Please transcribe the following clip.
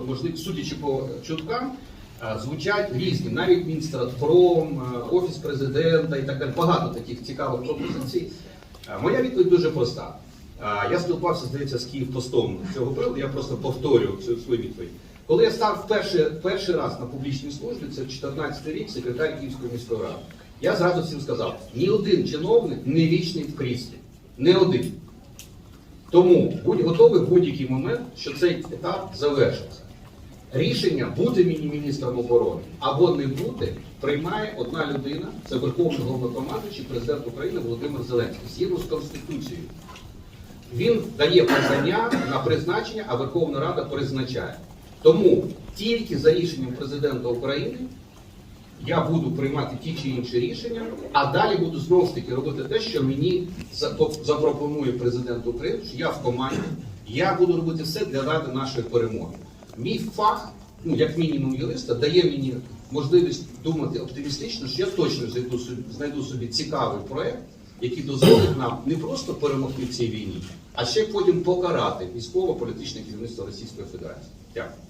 можливо, судячи по чуткам, е, звучать різні, навіть Мінстратпром, е, Офіс президента і так далі. Багато таких цікавих пропозицій. Е, Моя відповідь дуже проста. Е, Я спілкувався, здається, з Київпостом цього приводу, я просто повторю цю свою відповідь. Коли я став перший, перший раз на публічній службі, це 14 рік, секретар Київської міської ради, я зразу всім сказав, ні один чиновник не вічний в кріслі. Не один. Тому будь готовий в будь-який момент, що цей етап завершиться. Рішення бути міністром оборони або не бути приймає одна людина, це Верховний головнокомандуючий президент України Володимир Зеленський, згідно з Конституцією. Він дає подання на призначення, а Верховна Рада призначає. Тому тільки за рішенням президента України я буду приймати ті чи інші рішення, а далі буду знову ж таки робити те, що мені запропонує президент України, що я в команді, я буду робити все для ради нашої перемоги. Мій фах, ну як мінімум юриста, дає мені можливість думати оптимістично, що я точно знайду собі, знайду собі цікавий проект, який дозволить нам не просто перемогти в цій війні, а ще потім покарати військово-політичне керівництво Російської Федерації. Дякую.